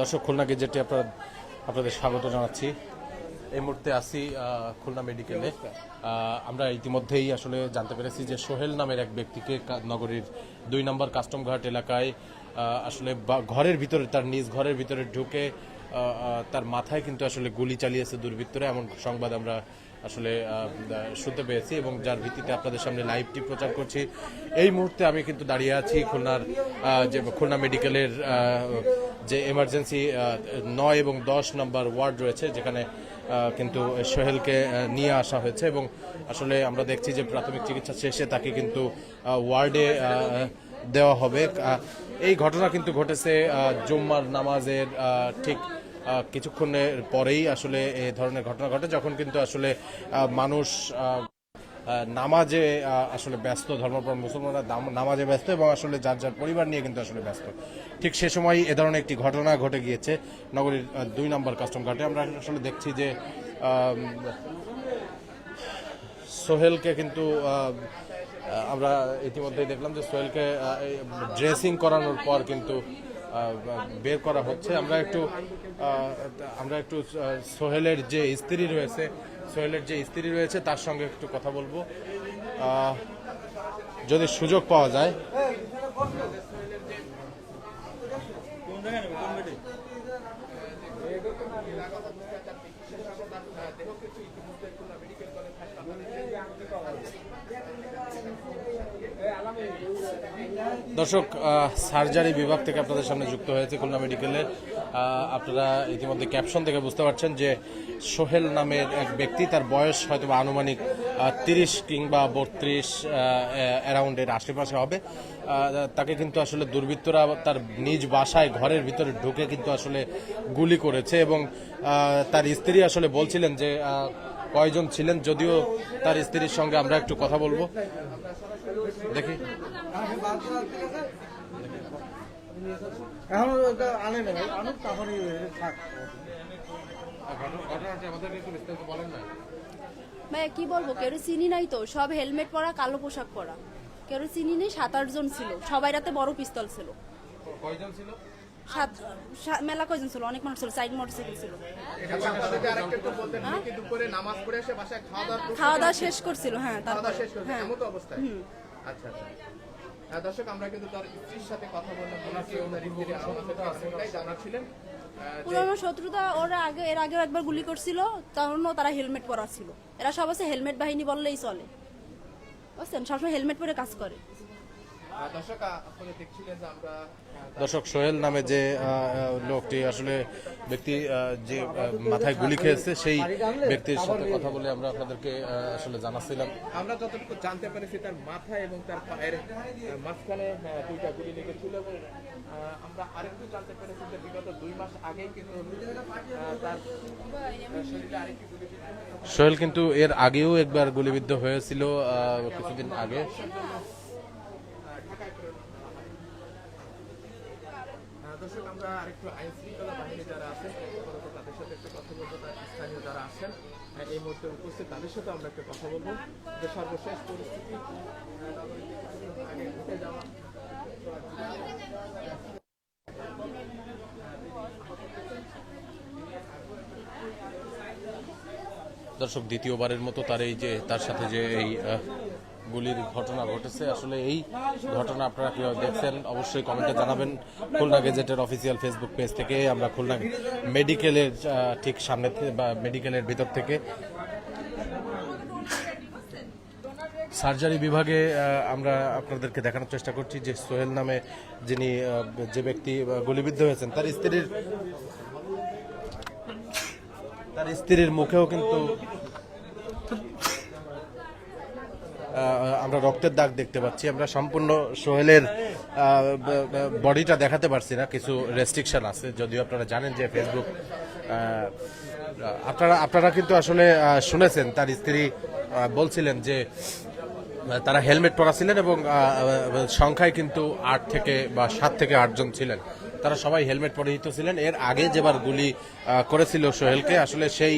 দর্শক খুলনা গেজেটে আপনার আপনাদের স্বাগত জানাচ্ছি। এই মুহূর্তে আসি খুলনা মেডিকেলে আমরা ইতিমধ্যেই আসলে জানতে পেরেছি যে সোহেল নামের এক ব্যক্তিকে নগরীর দুই নম্বর কাস্টম ঘাট এলাকায় আসলে ঘরের ভিতরে তার নিজ ঘরের ভিতরে ঢুকে তার মাথায় কিন্তু আসলে গুলি চালিয়েছে দুর্বৃত্তরা। এমন সংবাদ আমরা আসলে শুনতে পেয়েছি এবং যার ভিত্তিতে আপনাদের সামনে লাইভটি প্রচার করছি। এই মুহূর্তে আমি কিন্তু দাঁড়িয়ে আছি খুলনার যে খুলনা মেডিকেলের যে এমার্জেন্সি নয় এবং দশ নম্বর ওয়ার্ড রয়েছে, যেখানে কিন্তু সোহেলকে নিয়ে আসা হয়েছে এবং আসলে আমরা দেখছি যে প্রাথমিক চিকিৎসা শেষে তাকে কিন্তু ওয়ার্ডে দেওয়া হবে। এই ঘটনা কিন্তু ঘটেছে জুম্মার নামাজের ঠিক কিছুক্ষণের পরেই আসলে এই ধরনের ঘটনা ঘটে, যখন কিন্তু আসলে মানুষ নামাজে আসলে ব্যস্ত, ধর্মপ্রাণ মুসলমানরা নামাজে ব্যস্ত এবং আসলে যার যার পরিবার নিয়ে কিন্তু আসলে ব্যস্ত। ঠিক সে সময় এ ধরনের একটি ঘটনা ঘটে গিয়েছে নগরীর দুই নম্বর কাস্টম ঘাটে। আমরা আসলে দেখছি যে সোহেলকে কিন্তু আমরা ইতিমধ্যেই দেখলাম যে সোহেলকে ড্রেসিং করানোর পর কিন্তু বের করা হচ্ছে। আমরা একটু আমরা একটু সোহেলের যে স্ত্রী রয়েছে, সোহেলের যে স্ত্রী রয়েছে, তার সঙ্গে একটু কথা বলব। যদি সুযোগ পাওয়া যায়। দর্শক সার্জারি বিভাগ থেকে আপনাদের সামনে যুক্ত হয়েছে খুলনা মেডিকেলে। আপনারা ইতিমধ্যে ক্যাপশন থেকে বুঝতে পারছেন যে সোহেল নামের এক ব্যক্তি, তার বয়স হয়তো আনুমানিক তিরিশ কিংবা বত্রিশ অ্যারাউন্ডের আশেপাশে হবে। তাকে কিন্তু আসলে দুর্বৃত্তরা তার নিজ বাসায়, ঘরের ভিতরে ঢুকে কিন্তু আসলে গুলি করেছে এবং তার স্ত্রী আসলে বলছিলেন যে কয়জন ছিলেন যদিও তার স্ত্রীর সঙ্গে আমরা একটু কথা বলব। দেখি। কি বলব কেউ চিনি নাই তো? সব হেলমেট পরা কালো পোশাক পরা। কেউ চিনি নেই সাত আট জন ছিল। সবাই রাতে বড় পিস্তল ছিল। কয়জন ছিল? সাত মেলা কয়জন ছিল? অনেক মানুষ ছিল সাইড মোটরসাইকেল ছিল। খাওয়া দাওয়া শেষ করছিল হ্যাঁ হ্যাঁ। আচ্ছা আচ্ছা। হ্যাঁ, দর্শক আমরা কিন্তু তার স্ত্রীর সাথে কথা বললাম ওনাকে ওনার পুরোনো শত্রুতা ওরা আগে এর আগেও একবার গুলি করছিল তখনও তারা হেলমেট পরা ছিল এরা সব আছে হেলমেট বাহিনী বললেই চলে। বুঝছেন? সবসময় হেলমেট পরে কাজ করে। দর্শক সোহেল নামে যে লোকটি আসলে ব্যক্তি যে মাথায় গুলি খেয়েছে সেই ব্যক্তির সাথে কথা বলে আমরা আপনাদেরকে আসলে জানাচ্ছিলাম আমরা যতটুকু জানতে পেরেছি তার মাথা এবং তার পায়ের মাঝখানে দুইটা গুলি লেগেছিল এবং আমরা আরেকটু জানতে পেরেছি যে বিগত দুই মাস আগেই কিন্তু তার শরীরে আরেকটি গুলি সোহেল কিন্তু এর আগেও একবার গুলিবিদ্ধ হয়েছিল কিছুদিন আগে। আমরা আরেকটু আইন শৃঙ্খলা বাহিনী যারা আছেন তাদের সাথে একটু কথা বলব স্থানীয় যারা আছেন এই মুহূর্তে উপস্থিত, তাদের সাথে আমরা একটু কথা বলব যে সর্বশেষ পরিস্থিতি আগে দর্শক, দ্বিতীয়বারের মতো তার এই যে, তার সাথে যে এই গুলির ঘটনা ঘটেছে। আসলে এই ঘটনা আপনারা কীভাবে দেখছেন, অবশ্যই কমেন্টে জানাবেন। খুলনা গেজেটের অফিসিয়াল ফেসবুক পেজ থেকে, আমরা খুলনা মেডিকেলের ঠিক সামনে বা মেডিকেলের ভিতর থেকে সার্জারি বিভাগে আমরা আপনাদেরকে দেখানোর চেষ্টা করছি যে সোহেল নামে যিনি যে ব্যক্তি গুলিবিদ্ধ হয়েছেন, তার স্ত্রীর তার স্ত্রীর মুখেও কিন্তু আমরা রক্তের দাগ দেখতে পাচ্ছি। আমরা সম্পূর্ণ সোহেলের বডিটা দেখাতে পারছি না। কিছু রেস্ট্রিকশন আছে। যদিও আপনারা জানেন যে ফেসবুক আপনারা আপনারা কিন্তু আসলে শুনেছেন। তার স্ত্রী বলছিলেন যে তারা হেলমেট পরা ছিলেন এবং সংখ্যায় কিন্তু আট থেকে বা সাত থেকে আটজন ছিলেন। তারা সবাই হেলমেট পরিহিত ছিলেন। এর আগে যেবার গুলি করেছিল সোহেলকে, আসলে সেই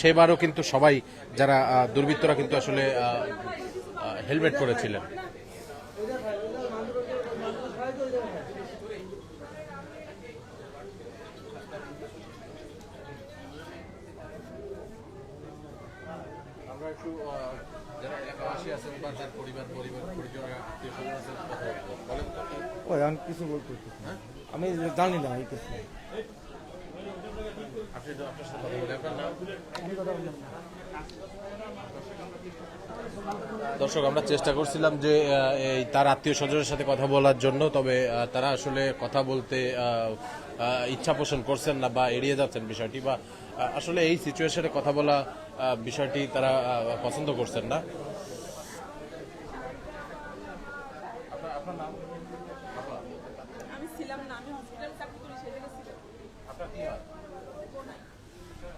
সেবারও কিন্তু সবাই, যারা দুর্বৃত্তরা কিন্তু আসলে হেলমেট পরেছিলেন। আমরা একটু আছেন বা যার পরিবার পরিবার পরিজন আত্মীয় স্বজন আছেন বলেন ওই আমি কিছু বলতে আমি জানি না এই কিছু। আপনি আপনার সাথে কথা বলে আপনার নাম দর্শক আমরা চেষ্টা করছিলাম যে এই তার আত্মীয় স্বজনের সাথে কথা বলার জন্য তবে তারা আসলে কথা বলতে ইচ্ছা পোষণ করছেন না বা এড়িয়ে যাচ্ছেন বিষয়টি বা আসলে এই সিচুয়েশনে কথা বলা বিষয়টি তারা পছন্দ করছেন না। আমি ছিলাম না আমি হসপিটাল চাকরি করি ছিলাম। আপনার কি হয়?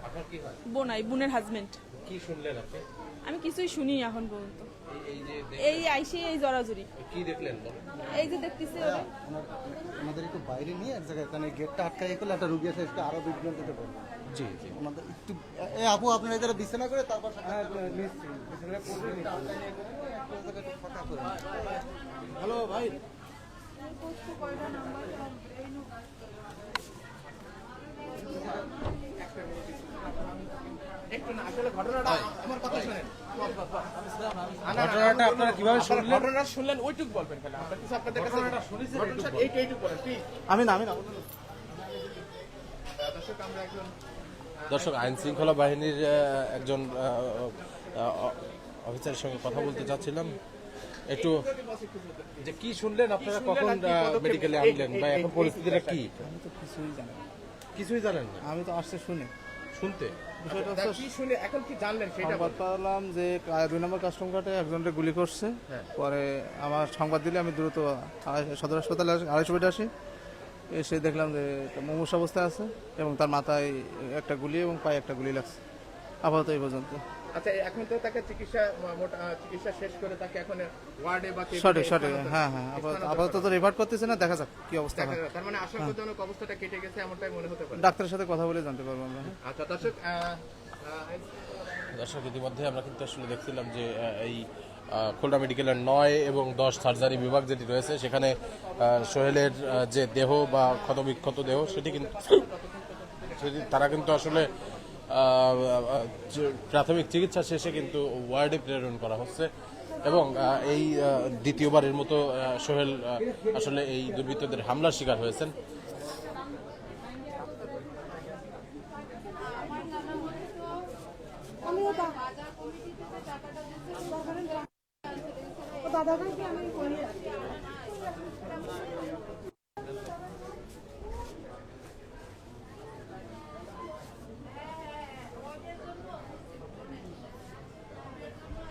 আপনার কি হয়? বোনাই বোনের হাজবেন্ড কি শুনলেন আপনি? আমি কিছুই শুনি এখন পর্যন্ত। এই- এই যে এই আইসে এই জড়াজড়ি কি দেখলেন? এই যে দেখতেছি আমাদের একটু বাইরে নিয়ে এক জায়গায় কারণ গেটটা আটকাই করলে একটা রুগী আছে একটু আরও বিজ্ঞান দিতে পারব জি জি। আমাদের একটু এ আপু আপনারা যারা বিছানা করে তারপর হ্যালো ভাই। ঘটনাটা আমার কথা শুনেন। ঘটনাটা আপনারা কীভাবে শুনলেন? ঘটনা শুনলেন ওইটুক বলবেন খালি আমরা কিছু আপনাদের কাছে ঘটনাটা শুনেছেন এইটুক বলেন আমি না আমি না। দর্শক আমরা একজন দর্শক আইন শৃঙ্খলা বাহিনীর একজন অফিসারের সঙ্গে কথা বলতে চাচ্ছিলাম একটু যে কি শুনলেন আপনারা কখন মেডিকেলে আনলেন বা এখন পরিস্থিতিটা কি? আমি তো কিছুই জানি কিছুই জানেন না? আমি তো আসছে শুনে। শুনতে। পেলাম যে দুই নম্বর কাস্টম ঘাটে একজনকে গুলি করছে। পরে আমার সংবাদ দিলে আমি দ্রুত সদর হাসপাতালে আড়াইশো বেডে আসি। এসে দেখলাম যে মুমূর্ষ অবস্থায় আছে এবং তার মাথায় একটা গুলি এবং পায়ে একটা গুলি লাগছে। আপাতত এই পর্যন্ত। আচ্ছা এখন তো তাকে চিকিৎসা মোটা চিকিৎসা শেষ করে তাকে এখন ওয়ার্ডে বা সঠিক সঠিক হ্যাঁ হ্যাঁ আপাতত- আপাতত তো রেভার্ট করতেছে না দেখা যাক কি অবস্থা হয়। তার মানে আশঙ্কাজনক অবস্থাটা কেটে গেছে এমনটাই মনে হতে পারে। ডাক্তারের সাথে কথা বলে জানতে পারব আমরা। হ্যাঁ। আচ্ছা দর্শক দর্শক ইতিমধ্যে আমরা কিন্তু আসলে দেখছিলাম যে এই খুলনা মেডিকেলের নয় এবং দশ সার্জারি বিভাগ যেটি রয়েছে, সেখানে সোহেলের যে দেহ বা ক্ষতবিক্ষত দেহ, সেটি কিন্তু সেটি তারা কিন্তু আসলে প্রাথমিক চিকিৎসা শেষে কিন্তু ওয়ার্ডে প্রেরণ করা হচ্ছে এবং এই দ্বিতীয়বারের মতো সোহেল আসলে এই দুর্বৃত্তদের হামলার শিকার হয়েছেন।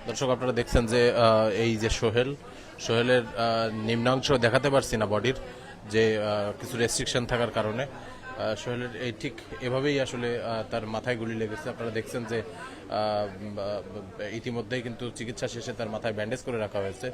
দর্শক, আপনারা দেখছেন যে এই যে সোহেল, সোহেলের নিম্নাংশ দেখাতে পারছি না বডির যে কিছু রেস্ট্রিকশন থাকার কারণে। সোহেলের, এই ঠিক এভাবেই আসলে তার মাথায় গুলি লেগেছে। আপনারা দেখছেন যে ইতিমধ্যেই কিন্তু চিকিৎসা শেষে তার মাথায় ব্যান্ডেজ করে রাখা হয়েছে।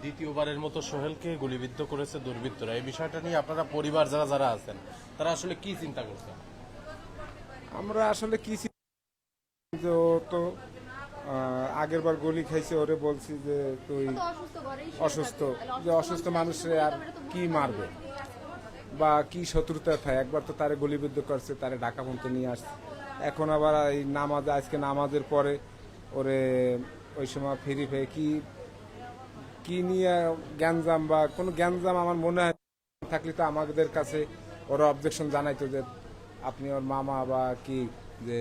দ্বিতীয়বারের মতো সোহেলকে গুলিবিদ্ধ করেছে দুর্বৃত্তরা। এই বিষয়টা নিয়ে আপনারা পরিবার যারা যারা আছেন, তারা আসলে কি চিন্তা করছেন? আমরা আসলে কি ছি- যে ও তো আগের বার গলি খাইছে ওরে বলছি যে তুই অসুস্থ যে অসুস্থ মানুষে আর কি মারবে? বা কি শত্রুতা থাকে একবার তো তারে গলিবিদ্ধ করছে তারে ঢাকা পর্যন্ত নিয়ে আসছে। এখন আবার এই নামাজ আজকে নামাজের পরে ওরে ওই সময় ফেরি ফেয়ে কি কি নিয়ে জ্ঞানজাম বা কোনো জ্ঞানজাম আমার মনে হয় থাকলে তো আমাদের কাছে ওরা অবজেকশন জানাইতো যে আপনি ওর মামা বা কি যে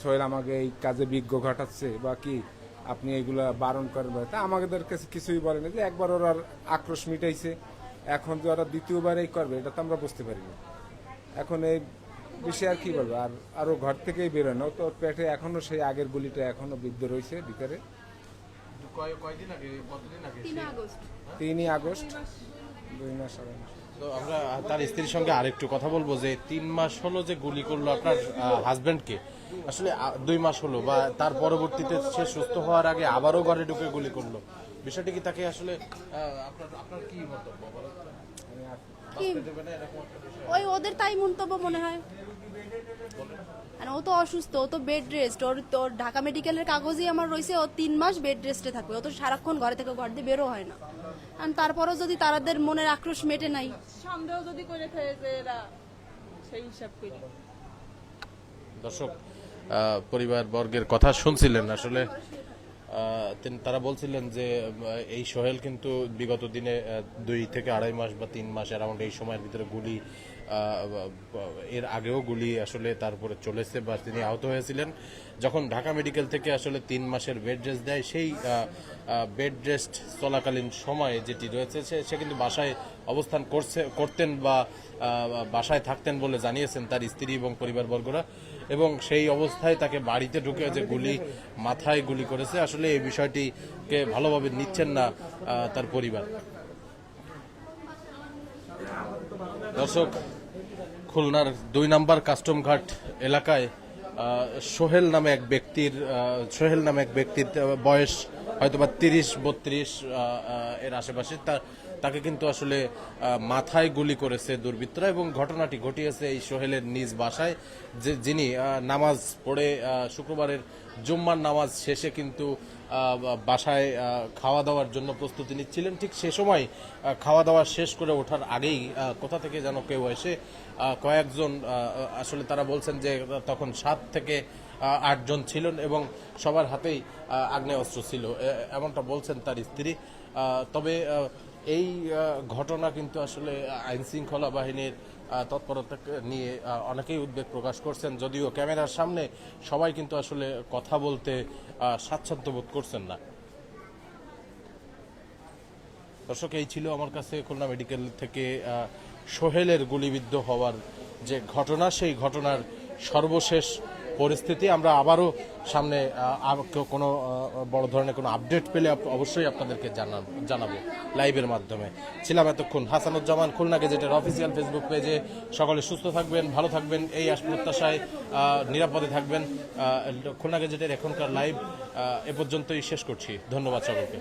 সোহেল আমাকে এই কাজে বিজ্ঞ ঘটাচ্ছে বা কি আপনি এইগুলা বারণ করবেন তা আমাদের কাছে কিছুই বলেনি যে একবার ওরা আক্রোশ মিটাইছে। এখন যে ওরা দ্বিতীয়বার এই করবে এটা তো আমরা বুঝতে পারি না এখন এই বিষয়ে আর কি বলব? আর আরও ঘর থেকেই বেরোয় না তোর পেটে এখনও সেই আগের গুলিটা এখনও বিদ্ধ রয়েছে ভিতরে। কয়দিন আগে? কতদিন আগে তিন আগস্ট। তিনই আগস্ট। দুই মাস আগে। তো আমরা তার স্ত্রীর সঙ্গে আরেকটু কথা বলব যে তিন মাস হলো যে গুলি করল আপনার হাজবেন্ডকে আসলে দুই মাস হলো বা তার পরবর্তীতে সে সুস্থ হওয়ার আগে আবারও ঘরে ঢুকে গুলি করল। বিষয়টি কি তাকে আসলে আপনার আপনার কি মন্তব্য বলেন? তো? কি? বাঁচতে দেবে না এরকম একটা বিষয়? ওই ওদের তাই মন্তব্য মনে হয়। আর ও তো অসুস্থ ও তো বেড রেস্ট ওর তোর ঢাকা মেডিকেলের কাগজই আমার রয়েছে ও তিন মাস বেড রেস্টে থাকবে। ও তো সারাক্ষণ ঘরে থেকে ঘর দিয়ে বেরো হয় না। আর তারপরেও যদি তাদের মনের আক্রোশ মেটে নাই। সন্দেহ যদি করে থাকে যে এরা সেই হিসাব করি। দর্শক পরিবার বর্গের কথা শুনছিলেন। আসলে তারা বলছিলেন যে এই সোহেল কিন্তু বিগত দিনে দুই থেকে আড়াই মাস বা তিন মাস অ্যারাউন্ড এই সময়ের ভিতরে গুলি এর আগেও গুলি আসলে তারপরে চলেছে বা তিনি আহত হয়েছিলেন। যখন ঢাকা মেডিকেল থেকে আসলে তিন মাসের বেড রেস্ট দেয়, সেই বেড রেস্ট চলাকালীন সময়ে যেটি রয়েছে, সে সে কিন্তু বাসায় অবস্থান করছে, করতেন বা বাসায় থাকতেন বলে জানিয়েছেন তার স্ত্রী এবং পরিবারবর্গরা। এবং সেই অবস্থায় তাকে বাড়িতে ঢুকে যে গুলি মাথায় গুলি করেছে, আসলে এই বিষয়টিকে ভালোভাবে নিচ্ছেন না তার পরিবার। দর্শক খুলনার দুই নাম্বার কাস্টম ঘাট এলাকায় সোহেল নামে এক ব্যক্তির সোহেল নামে এক ব্যক্তির বয়স হয়তোবা তিরিশ, বত্রিশ এর আশেপাশে। তার তাকে কিন্তু আসলে মাথায় গুলি করেছে দুর্বৃত্তরা এবং ঘটনাটি ঘটিয়েছে এই সোহেলের নিজ বাসায়, যে, যিনি নামাজ পড়ে শুক্রবারের জুম্মার নামাজ শেষে কিন্তু বাসায় খাওয়া দাওয়ার জন্য প্রস্তুতি নিচ্ছিলেন। ঠিক সে সময় খাওয়া দাওয়া শেষ করে ওঠার আগেই কোথা থেকে যেন কেউ এসে কয়েকজন আসলে তারা বলছেন যে তখন সাত থেকে আটজন ছিলেন এবং সবার হাতেই আগ্নেয়াস্ত্র ছিল। এমনটা বলছেন তার স্ত্রী। তবে এই ঘটনা কিন্তু আসলে আইনশৃঙ্খলা বাহিনীর তৎপরতা, নিয়ে অনেকেই উদ্বেগ প্রকাশ করছেন। যদিও ক্যামেরার সামনে সবাই কিন্তু আসলে কথা বলতে স্বাচ্ছন্দ্য বোধ করছেন না। দর্শক, এই ছিল আমার কাছে খুলনা মেডিকেল থেকে সোহেলের গুলিবিদ্ধ হওয়ার যে ঘটনা, সেই ঘটনার সর্বশেষ পরিস্থিতি, আমরা আবারও সামনে কোনো বড় ধরনের কোনো আপডেট পেলে অবশ্যই আপনাদেরকে জানাব লাইভের মাধ্যমে। ছিলাম এতক্ষণ হাসানুজ্জামান খুলনা গেজেটের অফিসিয়াল ফেসবুক পেজে সকলে সুস্থ থাকবেন, ভালো থাকবেন, এই আশ প্রত্যাশায় নিরাপদে থাকবেন। খুলনা গেজেটের এখনকার লাইভ এ পর্যন্তই শেষ করছি। ধন্যবাদ সকলকে।